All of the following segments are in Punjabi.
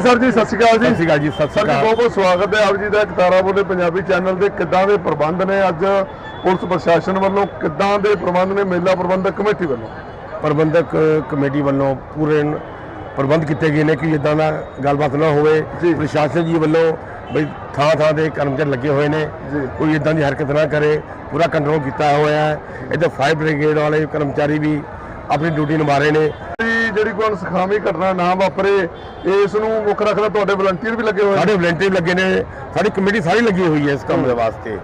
ਸਰ ਜੀ ਸਤਿ ਸ਼੍ਰੀ ਅਕਾਲ ਜੀ। ਸਤਿ ਸ਼੍ਰੀ ਅਕਾਲ ਜੀ, ਸਤਿ ਸ਼੍ਰੀ ਅਕਾਲ। ਬਹੁਤ ਬਹੁਤ ਸਵਾਗਤ ਹੈ ਆਪ ਜੀ ਦਾ ਇਕਤਾਰਾ ਬੋਲੇ ਪੰਜਾਬੀ ਚੈਨਲ ਦੇ। ਕਿੱਦਾਂ ਦੇ ਪ੍ਰਬੰਧ ਨੇ ਅੱਜ? ਪੁਲਿਸ ਪ੍ਰਸ਼ਾਸਨ ਵੱਲੋਂ ਕਿੱਦਾਂ ਦੇ ਪ੍ਰਬੰਧ ਨੇ? ਮੇਲਾ ਪ੍ਰਬੰਧਕ ਕਮੇਟੀ ਵੱਲੋਂ। ਪ੍ਰਬੰਧਕ ਕਮੇਟੀ ਵੱਲੋਂ ਪੂਰੇ ਪ੍ਰਬੰਧ ਕੀਤੇ ਗਏ ਨੇ ਕਿ ਇਦਾਂ ਦਾ ਗੱਲਬਾਤ ਨਾ ਹੋਵੇ। ਪ੍ਰਸ਼ਾਸਨ ਜੀ ਵੱਲੋਂ ਬਈ ਥਾਂ ਥਾਂ ਦੇ ਕਰਮਚਾਰੀ ਲੱਗੇ ਹੋਏ ਨੇ। ਕੋਈ ਇਦਾਂ ਦੀ ਹਰਕਤ ਨਾ ਕਰੇ। ਪੂਰਾ ਕੰਟਰੋਲ ਕੀਤਾ ਹੋਇਆ ਹੈ। ਇੱਥੇ ਫਾਇਰ ਬ੍ਰਿਗੇਡ ਵਾਲੇ ਕਰਮਚਾਰੀ ਵੀ ਆਪਣੀ ਡਿਊਟੀ ਨਿਭਾ ਰਹੇ ਨੇ। ਜਿਹੜੀ- ਕੋਈ ਅਣਸਖਾਵੀ ਘਟਨਾ ਨਾ ਵਾਪਰੇ ਇਸ ਨੂੰ ਮੁੱਖ ਰੱਖਦਾ ਤੁਹਾਡੇ ਵਲੰਟੀਅਰ ਵੀ ਲੱਗੇ ਹੋਏ ਨੇ? ਸਾਡੇ ਵਲੰਟੀਅਰ ਲੱਗੇ ਨੇ ਸਾਡੀ ਕਮੇਟੀ ਸਾਰੀ ਲੱਗੀ ਹੋਈ ਹੈ ਇਸ ਕੰਮ ਦੇ ਵਾਸਤੇ।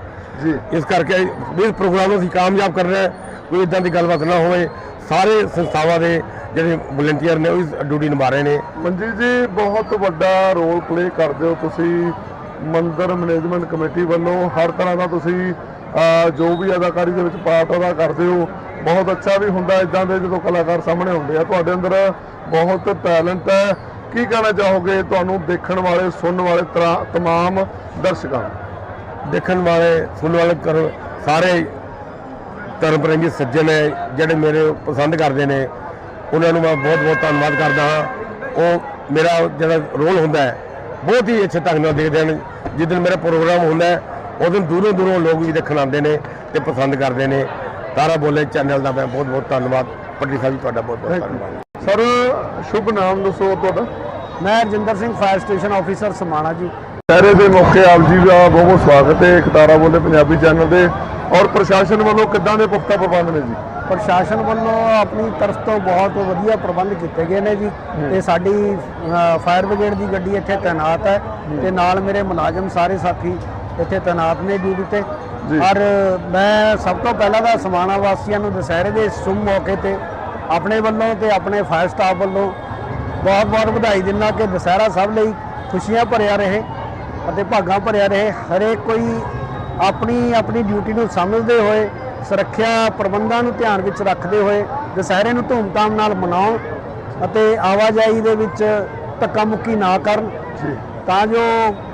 ਜੀ। ਇਸ ਕਰਕੇ ਇਸ ਪ੍ਰੋਗਰਾਮ ਨੂੰ ਅਸੀਂ ਕਾਮਯਾਬ ਕਰ ਰਹੇ ਹਾਂ ਕੋਈ ਇਦਾਂ ਦੀ ਗੱਲਬਾਤ ਨਾ ਹੋਵੇ। ਸਾਰੇ ਸੰਸਥਾਵਾਂ ਦੇ ਜਿਹੜੇ ਵਲੰਟੀਅਰ ਨੇ ਉਹ ਵੀ ਡਿਊਟੀ ਨਿਭਾ ਰਹੇ ਨੇ। ਮਨਜੀਤ ਜੀ ਬਹੁਤ ਵੱਡਾ ਰੋਲ ਪਲੇ ਕਰਦੇ ਹੋ ਤੁਸੀਂ ਮੰਦਰ ਮੈਨੇਜਮੈਂਟ ਕਮੇਟੀ ਵੱਲੋਂ। ਹਰ ਤਰ੍ਹਾਂ ਦਾ ਤੁਸੀਂ ਜੋ ਵੀ ਅਦਾਕਾਰੀ ਦੇ ਵਿੱਚ ਪਾਰਟ ਅਦਾ ਕਰਦੇ ਹੋ। ਬਹੁਤ ਅੱਛਾ ਵੀ ਹੁੰਦਾ ਇਦਾਂ ਦੇ ਜਦੋਂ ਕਲਾਕਾਰ ਸਾਹਮਣੇ ਹੁੰਦੇ ਆ, ਤੁਹਾਡੇ ਅੰਦਰ ਬਹੁਤ ਟੈਲੈਂਟ ਹੈ। ਕੀ ਕਹਿਣਾ ਚਾਹੋਗੇ ਤੁਹਾਨੂੰ ਦੇਖਣ ਵਾਲੇ, ਸੁਣਨ ਵਾਲੇ ਤਰਾ- ਤਮਾਮ ਦਰਸ਼ਕਾਂ ਦੇਖਣ ਵਾਲੇ, ਸੁਣਨ ਵਾਲੇ ਕਰ, ਸਾਰੇ ਧਰਮ ਪ੍ਰੇਮੀ ਸੱਜਣ ਹੈ, ਜਿਹੜੇ ਮੇਰੇ ਪਸੰਦ ਕਰਦੇ ਨੇ, ਉਹਨਾਂ ਨੂੰ ਮੈਂ ਬਹੁਤ ਬਹੁਤ ਧੰਨਵਾਦ ਕਰਦਾ ਹਾਂ। ਉਹ ਮੇਰਾ ਜਿਹੜਾ ਰੋਲ ਹੁੰਦਾ ਹੈ, ਬਹੁਤ ਹੀ ਅੱਛੇ ਢੰਗ ਨਾਲ ਦੇਖਦੇ ਹਨ। ਜਿਸ ਦਿਨ ਮੇਰਾ ਪ੍ਰੋਗਰਾਮ ਹੁੰਦਾ ਹੈ, ਉਸ ਦਿਨ ਦੂਰੋਂ ਦੂਰੋਂ ਲੋਕ ਵੀ ਦੇਖਣ ਆਉਂਦੇ ਨੇ ਤੇ ਪਸੰਦ ਕਰਦੇ ਨੇ। ਤਾਰਾ ਬੋਲੇ ਚੈਨਲ ਦਾ ਮੈਂ ਬਹੁਤ ਬਹੁਤ ਧੰਨਵਾਦ। ਪੱਟੀ ਸਾਹਿਬ ਜੀ ਤੁਹਾਡਾ ਬਹੁਤ ਬਹੁਤ ਧੰਨਵਾਦ। ਸਰ ਸ਼ੁਭ ਨਾਮ ਦੱਸੋ ਤੁਹਾਡਾ? ਮੈਂ Rajinder Singh fire station officer Samana ji. ਸ਼ਹਿਰੇ ਦੇ ਮੌਕੇ ਆਪ ਜੀ ਦਾ ਬਹੁਤ ਬਹੁਤ ਸਵਾਗਤ ਹੈ ਇਕਤਾਰਾ ਬੋਲੇ ਪੰਜਾਬੀ ਚੈਨਲ ਦੇ। ਔਰ ਪ੍ਰਸ਼ਾਸਨ ਵੱਲੋਂ ਕਿੱਦਾਂ ਦੇ ਪੁਖਤਾ ਪ੍ਰਬੰਧ ਨੇ ਜੀ? ਪ੍ਰਸ਼ਾਸਨ ਵੱਲੋਂ ਆਪਣੀ ਤਰਫ ਤੋਂ ਬਹੁਤ ਵਧੀਆ ਪ੍ਰਬੰਧ ਕੀਤੇ ਗਏ ਨੇ ਜੀ। ਤੇ ਸਾਡੀ ਫਾਇਰ ਬ੍ਰਿਗੇਡ ਦੀ ਗੱਡੀ ਇੱਥੇ ਤਾਇਨਾਤ ਹੈ ਤੇ ਨਾਲ ਮੇਰੇ ਮੁਲਾਜ਼ਮ ਸਾਰੇ ਸਾਥੀ ਇੱਥੇ ਤਾਇਨਾਤ ਨੇ ਡਿਊਟੀ ਤੇ। ਜੀ। ਔਰ ਮੈਂ ਸਭ ਤੋਂ ਪਹਿਲਾਂ ਤਾਂ ਸਮਾਣਾ ਵਾਸੀਆਂ ਨੂੰ ਦੁਸਹਿਰੇ ਦੇ ਸ਼ੁਭ ਮੌਕੇ ਤੇ ਆਪਣੇ ਵੱਲੋਂ ਤੇ ਆਪਣੇ ਫਾਇਰ ਸਟਾਫ ਵੱਲੋਂ ਬਹੁਤ ਬਹੁਤ ਵਧਾਈ ਦਿੰਦਾ ਕਿ ਦੁਸਹਿਰਾ ਸਭ ਲਈ ਖੁਸ਼ੀਆਂ ਭਰਿਆ ਰਹੇ ਅਤੇ ਭਾਗਾਂ ਭਰਿਆ ਰਹੇ। ਹਰੇਕ ਕੋਈ ਆਪਣੀ ਆਪਣੀ ਡਿਊਟੀ ਨੂੰ ਸਮਝਦੇ ਹੋਏ ਸੁਰੱਖਿਆ ਪ੍ਰਬੰਧਾਂ ਨੂੰ ਧਿਆਨ ਵਿੱਚ ਰੱਖਦੇ ਹੋਏ ਦੁਸਹਿਰੇ ਨੂੰ ਧੂਮਧਾਮ ਨਾਲ ਮਨਾਉਣ ਅਤੇ ਆਵਾਜਾਈ ਦੇ ਵਿੱਚ ਧੱਕਾ ਮੁੱਕੀ ਨਾ ਕਰਨ ਤਾਂ ਜੋ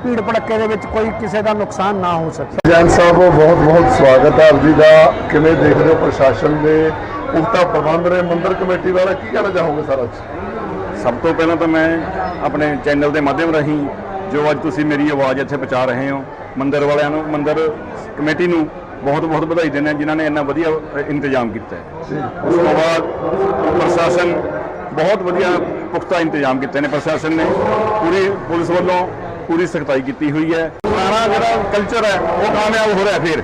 ਭੀੜ ਭੜੱਕੇ ਦੇ ਵਿੱਚ ਕੋਈ ਕਿਸੇ ਦਾ ਨੁਕਸਾਨ ਨਾ ਹੋ ਸਕੇ। ਜੈਨ ਸਾਹਿਬ ਬਹੁਤ ਬਹੁਤ ਸਵਾਗਤ ਹੈ ਆਪ ਜੀ ਦਾ। ਕਿਵੇਂ ਦੇਖਦੇ ਹੋ ਪ੍ਰਸ਼ਾਸਨ ਦੇ ਪੁਖਤਾ ਪ੍ਰਬੰਧ ਨੇ? ਮੰਦਰ ਕਮੇਟੀ ਵਾਲਾ ਕੀ ਕਹਿਣਾ ਚਾਹੋਗੇ ਸਾਰਾ ਸਭ ਤੋਂ ਪਹਿਲਾਂ ਤਾਂ ਮੈਂ ਆਪਣੇ ਚੈਨਲ ਦੇ ਮਾਧਿਅਮ ਰਾਹੀਂ ਜੋ ਅੱਜ ਤੁਸੀਂ ਮੇਰੀ ਆਵਾਜ਼ ਇੱਥੇ ਪਹੁੰਚਾ ਰਹੇ ਹੋ ਮੰਦਰ ਵਾਲਿਆਂ ਨੂੰ ਮੰਦਰ ਕਮੇਟੀ ਨੂੰ ਬਹੁਤ ਬਹੁਤ ਵਧਾਈ ਦਿੰਦਾ ਜਿਨ੍ਹਾਂ ਨੇ ਇੰਨਾ ਵਧੀਆ ਇੰਤਜ਼ਾਮ ਕੀਤਾ ਹੈ। ਉਸ ਤੋਂ ਬਾਅਦ ਪ੍ਰਸ਼ਾਸਨ ਬਹੁਤ ਵਧੀਆ ਪੁਖਤਾ ਇੰਤਜ਼ਾਮ ਕੀਤੇ ਨੇ ਪ੍ਰਸ਼ਾਸਨ ਨੇ। ਪੂਰੀ ਪੁਲਿਸ ਵੱਲੋਂ ਪੂਰੀ ਸਖਤਾਈ ਕੀਤੀ ਹੋਈ ਹੈ। ਪੁਰਾਣਾ ਜਿਹੜਾ ਕਲਚਰ ਹੈ, ਉਹ ਕਾਮਯਾਬ ਹੋ ਰਿਹਾ ਫਿਰ।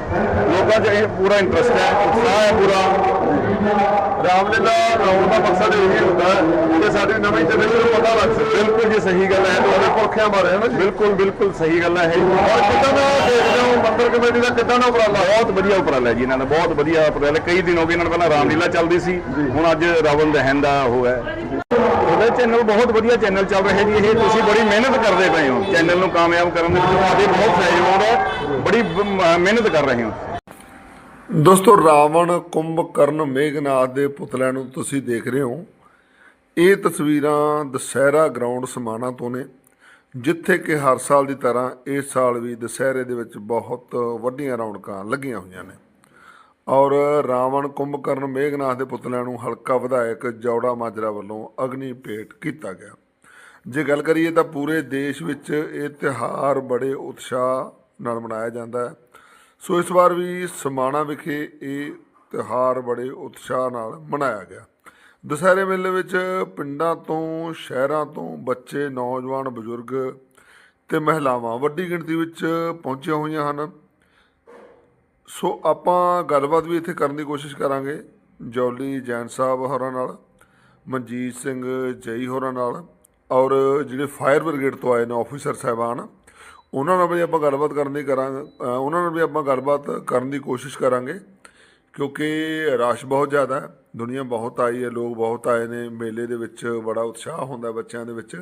ਲੋਕਾਂ 'ਚ ਇਹ ਪੂਰਾ ਇੰਟਰਸਟ ਹੈ, ਉਤਸ਼ਾਹ ਹੈ ਪੂਰਾ। ਰਾਮਲੀਲਾ ਆਉਣ ਦਾ ਮਕਸਦ ਇਹ ਹੁੰਦਾ ਹੈ ਕਿ ਸਾਡੀ ਨਵੀਂ ਜਨਰੇਸ਼ਨ ਨੂੰ ਪਤਾ ਲੱਗ ਸਕੇ। ਬਿਲਕੁਲ ਜੀ ਸਹੀ ਗੱਲ ਹੈ। ਤੁਹਾਡੇ ਪੁਰਖਿਆਂ ਬਾਰੇ ਹੈ ਨਾ ਜੀ? ਬਿਲਕੁਲ ਬਿਲਕੁਲ ਸਹੀ ਗੱਲ ਹੈ ਔਰ ਕਿੱਦਾਂ ਦਾ ਦੇਖਦੇ ਹੋ ਮੰਦਰ ਕਮੇਟੀ ਦਾ ਕਿੱਦਾਂ ਦਾ ਉਪਰਾਲਾ? ਹੈ ਬਹੁਤ ਵਧੀਆ ਉਪਰਾਲਾ ਹੈ ਜੀ ਇਹਨਾਂ ਦਾ ਬਹੁਤ ਵਧੀਆ ਉਪਰਾਲਾ ਕਈ ਦਿਨ ਹੋ ਗਏ ਇਹਨਾਂ ਨੂੰ ਪਹਿਲਾਂ ਰਾਮਲੀਲਾ ਚੱਲਦੀ ਸੀ ਹੁਣ ਅੱਜ ਰਾਵਣ ਦਹਨ ਦਾ ਉਹ ਹੈ। ਉਹਦੇ ਚੈਨਲ ਬਹੁਤ ਵਧੀਆ ਚੈਨਲ ਚੱਲ ਰਹੇ ਜੀ ਇਹ ਤੁਸੀਂ ਬੜੀ ਮਿਹਨਤ ਕਰਦੇ ਪਏ ਹੋ। ਚੈਨਲ ਨੂੰ ਕਾਮਯਾਬ ਕਰਨ ਦੇ ਵਿੱਚ ਤੁਹਾਡੇ ਬਹੁਤ ਸਹਿਯੋਗ ਹੈ ਬੜੀ ਮਿਹਨਤ ਕਰ ਰਹੇ ਹੋ। ਦੋਸਤੋ, ਰਾਵਣ ਕੁੰਭਕਰਨ ਮੇਘਨਾਥ ਦੇ ਪੁਤਲਿਆਂ ਨੂੰ ਤੁਸੀਂ ਦੇਖ ਰਹੇ ਹੋ। ਇਹ ਤਸਵੀਰਾਂ ਦੁਸਹਿਰਾ ਗਰਾਊਂਡ ਸਮਾਣਾ ਤੋਂ ਨੇ, ਜਿੱਥੇ ਕਿ ਹਰ ਸਾਲ ਦੀ ਤਰ੍ਹਾਂ ਇਸ ਸਾਲ ਵੀ ਦੁਸਹਿਰੇ ਦੇ ਵਿੱਚ ਬਹੁਤ ਵੱਡੀਆਂ ਰੌਣਕਾਂ ਲੱਗੀਆਂ ਹੋਈਆਂ ਨੇ। ਔਰ ਰਾਵਣ ਕੁੰਭਕਰਨ ਮੇਘਨਾਥ ਦੇ ਪੁਤਲਿਆਂ ਨੂੰ ਹਲਕਾ ਵਿਧਾਇਕ ਜੌੜਾ ਮਾਜਰਾ ਵੱਲੋਂ ਅਗਨੀ ਭੇਟ ਕੀਤਾ ਗਿਆ। ਜੇ ਗੱਲ ਕਰੀਏ ਤਾਂ ਪੂਰੇ ਦੇਸ਼ ਵਿੱਚ ਇਹ ਤਿਉਹਾਰ ਬੜੇ ਉਤਸ਼ਾਹ ਨਾਲ ਮਨਾਇਆ ਜਾਂਦਾ ਹੈ। ਸੋ ਇਸ ਵਾਰ ਵੀ ਸਮਾਣਾ ਵਿਖੇ ਇਹ ਤਿਉਹਾਰ ਬੜੇ ਉਤਸ਼ਾਹ ਨਾਲ ਮਨਾਇਆ ਗਿਆ। ਦੁਸਹਿਰੇ ਮੇਲੇ ਵਿੱਚ ਪਿੰਡਾਂ ਤੋਂ, ਸ਼ਹਿਰਾਂ ਤੋਂ ਬੱਚੇ, ਨੌਜਵਾਨ, ਬਜ਼ੁਰਗ ਤੇ ਮਹਿਲਾਵਾਂ ਵੱਡੀ ਗਿਣਤੀ ਵਿੱਚ ਪਹੁੰਚੀਆਂ ਹੋਈਆਂ ਹਨ। ਸੋ ਆਪਾਂ ਗੱਲਬਾਤ ਵੀ ਇੱਥੇ ਕਰਨ ਦੀ ਕੋਸ਼ਿਸ਼ ਕਰਾਂਗੇ। ਜੌਲੀ ਜੈਨ ਸਾਹਿਬ ਹੋਰਾਂ ਨਾਲ, ਮਨਜੀਤ ਸਿੰਘ ਜਈ ਹੋਰਾਂ ਨਾਲ ਔਰ ਜਿਹੜੇ ਫਾਇਰ ਬ੍ਰਿਗੇਡ ਤੋਂ ਆਏ ਨੇ ਆਫੀਸਰ ਸਾਹਿਬਾਨ। ਉਹਨਾਂ ਨਾਲ ਵੀ ਆਪਾਂ ਗੱਲਬਾਤ ਕਰਨ ਦੀ ਕਰਾਂਗੇ ਉਹਨਾਂ ਨਾਲ ਵੀ ਆਪਾਂ ਗੱਲਬਾਤ ਕਰਨ ਦੀ ਕੋਸ਼ਿਸ਼ ਕਰਾਂਗੇ, ਕਿਉਂਕਿ ਰਸ਼ ਬਹੁਤ ਜ਼ਿਆਦਾ ਹੈ, ਦੁਨੀਆ ਬਹੁਤ ਆਈ ਹੈ, ਲੋਕ ਬਹੁਤ ਆਏ ਨੇ, ਮੇਲੇ ਦੇ ਵਿੱਚ ਬੜਾ ਉਤਸ਼ਾਹ ਹੁੰਦਾ ਬੱਚਿਆਂ ਦੇ ਵਿੱਚ।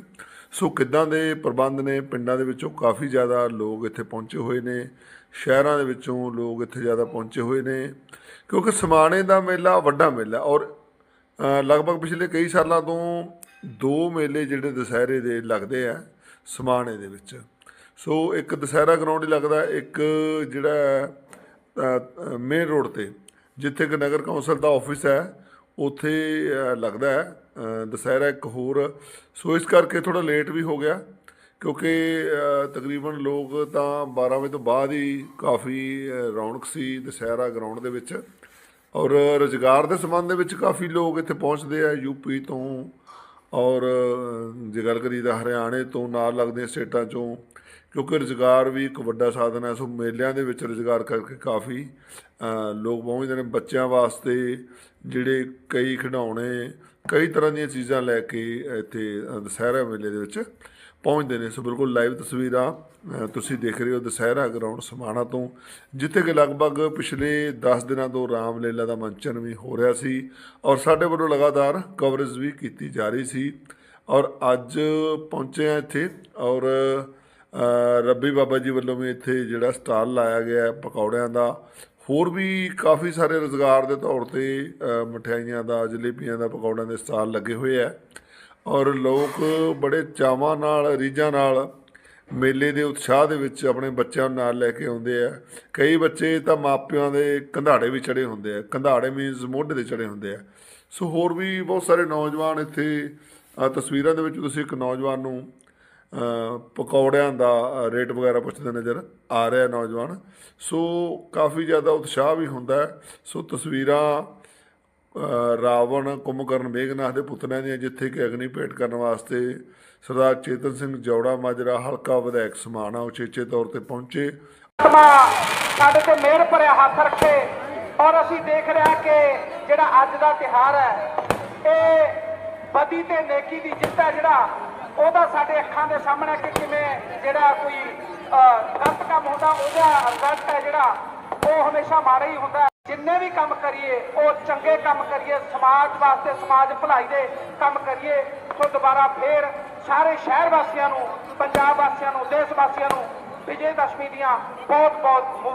ਸੋ ਕਿੱਦਾਂ ਦੇ ਪ੍ਰਬੰਧ ਨੇ, ਪਿੰਡਾਂ ਦੇ ਵਿੱਚੋਂ ਕਾਫੀ ਜ਼ਿਆਦਾ ਲੋਕ ਇੱਥੇ ਪਹੁੰਚੇ ਹੋਏ ਨੇ, ਸ਼ਹਿਰਾਂ ਦੇ ਵਿੱਚੋਂ ਲੋਕ ਇੱਥੇ ਜ਼ਿਆਦਾ ਪਹੁੰਚੇ ਹੋਏ ਨੇ, ਕਿਉਂਕਿ ਸਮਾਣੇ ਦਾ ਮੇਲਾ ਵੱਡਾ ਮੇਲਾ ਔਰ ਲਗਭਗ ਪਿਛਲੇ ਕਈ ਸਾਲਾਂ ਤੋਂ ਦੋ ਮੇਲੇ ਜਿਹੜੇ ਦੁਸਹਿਰੇ ਦੇ ਲੱਗਦੇ ਆ ਸਮਾਣੇ ਦੇ ਵਿੱਚ। ਸੋ ਇੱਕ ਦੁਸਹਿਰਾ ਗਰਾਊਂਡ ਹੀ ਲੱਗਦਾ ਇੱਕ ਜਿਹੜਾ ਮੇਨ ਰੋਡ ਤੇ ਜਿੱਥੇ ਕਿ ਨਗਰ ਕੌਂਸਲ ਦਾ ਆਫਿਸ ਹੈ ਉੱਥੇ ਲੱਗਦਾ ਹੈ ਅ, ਦੁਸਹਿਰਾ ਇੱਕ ਹੋਰ। ਸੋ ਇਸ ਕਰਕੇ ਥੋੜਾ ਲੇਟ ਵੀ ਹੋ ਗਿਆ ਕਿਉਂਕਿ ਤਕਰੀਬਨ ਲੋਕ ਤਾਂ 12 ਵਜੇ ਤੋਂ ਬਾਅਦ ਹੀ ਕਾਫੀ ਰੌਣਕ ਸੀ ਦੁਸਹਿਰਾ ਗਰਾਊਂਡ ਦੇ ਵਿੱਚ। ਔਰ ਰੁਜ਼ਗਾਰ ਦੇ ਸੰਬੰਧ ਦੇ ਵਿੱਚ ਕਾਫੀ ਲੋਕ ਇੱਥੇ ਪਹੁੰਚਦੇ ਆ ਯੂਪੀ ਤੋਂ ਔਰ ਜੇ ਗੱਲ ਕਰੀ ਤਾਂ ਹਰਿਆਣੇ ਤੋਂ ਨਾਲ ਲੱਗਦੀਆਂ ਸਟੇਟਾਂ ਚੋਂ ਕਿਉਂਕਿ ਰੁਜ਼ਗਾਰ ਵੀ ਇੱਕ ਵੱਡਾ ਸਾਧਨ ਹੈ, ਸੋ ਮੇਲਿਆਂ ਦੇ ਵਿੱਚ ਰੁਜ਼ਗਾਰ ਕਰਕੇ ਕਾਫੀ ਲੋਕ ਪਹੁੰਚਦੇ ਨੇ ਬੱਚਿਆਂ ਵਾਸਤੇ ਜਿਹੜੇ ਕਈ ਖਿਡੌਣੇ, ਕਈ ਤਰ੍ਹਾਂ ਦੀਆਂ ਚੀਜ਼ਾਂ ਲੈ ਕੇ ਇੱਥੇ ਦੁਸਹਿਰਾ ਮੇਲੇ ਦੇ ਵਿੱਚ ਪਹੁੰਚਦੇ ਨੇ। ਸੋ ਬਿਲਕੁਲ ਲਾਈਵ ਤਸਵੀਰਾਂ ਤੁਸੀਂ ਦੇਖ ਰਹੇ ਹੋ ਦੁਸਹਿਰਾ ਗਰਾਊਂਡ ਸਮਾਣਾ ਤੋਂ, ਜਿੱਥੇ ਕਿ ਲਗਭਗ ਪਿਛਲੇ 10 ਦਿਨਾਂ ਤੋਂ ਰਾਮ ਲੀਲਾ ਦਾ ਮੰਚਨ ਵੀ ਹੋ ਰਿਹਾ ਸੀ ਔਰ ਸਾਡੇ ਵੱਲੋਂ ਲਗਾਤਾਰ ਕਵਰੇਜ ਵੀ ਕੀਤੀ ਜਾ ਰਹੀ ਸੀ ਔਰ ਅੱਜ ਪਹੁੰਚੇ ਆ ਇੱਥੇ ਔਰ ਰੱਬੀ ਬਾਬਾ ਜੀ ਵੱਲੋਂ ਵੀ ਇੱਥੇ ਜਿਹੜਾ ਸਟਾਲ ਲਾਇਆ ਗਿਆ ਪਕੌੜਿਆਂ ਦਾ। ਹੋਰ ਵੀ ਕਾਫੀ ਸਾਰੇ ਰੋਜ਼ਗਾਰ ਦੇ ਤੌਰ ਤੇ ਮਠਿਆਈਆਂ ਦਾ, ਜਲੇਬੀਆਂ ਦਾ, ਪਕੌੜਿਆਂ ਦੇ ਸਟਾਲ ਲੱਗੇ ਹੋਏ ਆ ਔਰ ਲੋਕ ਬੜੇ ਚਾਵਾਂ ਨਾਲ, ਰੀਝਾਂ ਨਾਲ ਮੇਲੇ ਦੇ ਉਤਸ਼ਾਹ ਦੇ ਵਿੱਚ ਆਪਣੇ ਬੱਚਿਆਂ ਨੂੰ ਨਾਲ ਲੈ ਕੇ ਆਉਂਦੇ ਆ ਕਈ ਬੱਚੇ ਤਾਂ ਮਾਪਿਆਂ ਦੇ ਕੰਧਾੜੇ ਵੀ ਚੜੇ ਹੁੰਦੇ ਆ ਕੰਧਾੜੇ ਮੀਨਸ ਮੋਢੇ ਤੇ ਚੜੇ ਹੁੰਦੇ ਆ ਸੋ ਹੋਰ ਵੀ ਬਹੁਤ ਸਾਰੇ ਨੌਜਵਾਨ ਇੱਥੇ ਤਸਵੀਰਾਂ ਦੇ ਵਿੱਚ ਤੁਸੀਂ ਇੱਕ ਨੌਜਵਾਨ ਨੂੰ ਪਕੌੜਿਆਂ ਦਾ ਰੇਟ ਵਗੈਰਾ ਪੁੱਛਦੇ ਨਜ਼ਰ ਆ ਰਿਹਾ ਨੌਜਵਾਨ। ਸੋ ਕਾਫੀ ਜ਼ਿਆਦਾ ਉਤਸ਼ਾਹ ਵੀ ਹੁੰਦਾ ਸੋ ਤਸਵੀਰਾਂ ਰਾਵਣ, ਕੁੰਭਕਰਨ, ਮੇਘਨਾਥ ਦੇ ਪੁੱਤਰਾਂ ਦੀਆਂ, ਜਿੱਥੇ ਕਿ ਅਗਨੀ ਭੇਟ ਕਰਨ ਵਾਸਤੇ ਸਰਦਾਰ ਚੇਤਨ ਸਿੰਘ ਜੌੜਾ ਮਾਜਰਾ ਹਲਕਾ ਵਿਧਾਇਕ ਸਮਾਣਾ ਉਚੇਚੇ ਤੌਰ ਤੇ ਪਹੁੰਚੇ। ਸਾਡੇ ਤੇ ਮਿਹਰ ਭਰਿਆ ਹੱਥ ਰੱਖੇ ਔਰ ਅਸੀਂ ਦੇਖ ਰਹੇ ਹਾਂ ਕਿ ਜਿਹੜਾ ਅੱਜ ਦਾ ਤਿਹਾਰ ਹੈ, ਇਹ ਬਦੀ ਤੇ ਨੇਕੀ ਦੀ ਜਿੱਤ ਹੈ ਜਿਹੜਾ ਉਹਦਾ ਸਾਡੇ ਅੱਖਾਂ ਦੇ ਸਾਹਮਣੇ ਕਿ ਕਿਵੇਂ ਜਿਹੜਾ ਕੋਈ ਗਲਤ ਕੰਮ ਹੁੰਦਾ, ਉਹਦਾ ਰਿਜ਼ਲਟ ਹੈ ਜਿਹੜਾ, ਉਹ ਹਮੇਸ਼ਾ ਮਾੜਾ ਹੀ ਹੁੰਦਾ। ਜਿੰਨੇ ਵੀ ਕੰਮ ਕਰੀਏ, ਉਹ ਚੰਗੇ ਕੰਮ ਕਰੀਏ, ਸਮਾਜ ਵਾਸਤੇ, ਸਮਾਜ ਭਲਾਈ ਦੇ ਕੰਮ ਕਰੀਏ ਸੋ ਦੁਬਾਰਾ ਫੇਰ ਸਾਰੇ ਸ਼ਹਿਰ ਵਾਸੀਆਂ ਨੂੰ, ਪੰਜਾਬ ਵਾਸੀਆਂ ਨੂੰ, ਦੇਸ਼ ਵਾਸੀਆਂ ਨੂੰ ਵਿਜੇ ਦਸ਼ਮੀ ਦੀਆਂ ਬਹੁਤ ਬਹੁਤ ਮੁਬਾਰਕਾਂ।